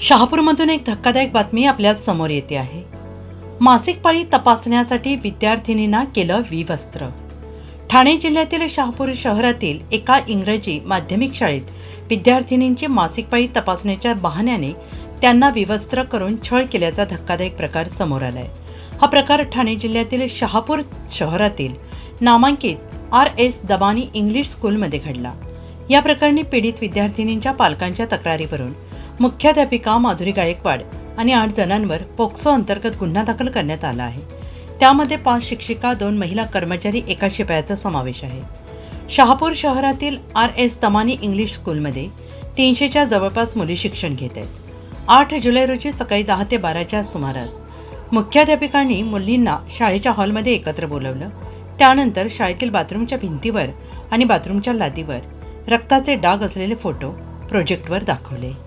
शहापूरमधून एक धक्कादायक बातमी आपल्यासमोर येते आहे. मासिक पाळी तपासण्यासाठी विद्यार्थिनींना केलं विवस्त्र. ठाणे जिल्ह्यातील शहापूर शहरातील एका इंग्रजी माध्यमिक शाळेत विद्यार्थिनींची मासिक पाळी तपासण्याच्या बहाण्याने त्यांना विवस्त्र करून छळ केल्याचा धक्कादायक प्रकार समोर आलाय. हा प्रकार ठाणे जिल्ह्यातील शहापूर शहरातील नामांकित आर एस दबानी इंग्लिश स्कूलमध्ये घडला. या प्रकरणी पीडित विद्यार्थिनींच्या पालकांच्या तक्रारीवरून मुख्याध्यापिका माधुरी गायकवाड आणि आठ जणांवर पोक्सो अंतर्गत गुन्हा दाखल करण्यात आला आहे. त्यामध्ये पाच शिक्षिका दोन महिला कर्मचारी एका शिपायाचा समावेश आहे. शहापूर शहरातील आर एस तमानी इंग्लिश स्कूलमध्ये तीनशेच्या जवळपास मुली शिक्षण घेत आहेत. आठ जुलै रोजी सकाळी दहा ते बाराच्या सुमारास मुख्याध्यापिकांनी मुलींना शाळेच्या हॉलमध्ये एकत्र बोलवलं. त्यानंतर शाळेतील बाथरूमच्या भिंतीवर आणि बाथरूमच्या लादीवर रक्ताचे डाग असलेले फोटो प्रोजेक्टवर दाखवले.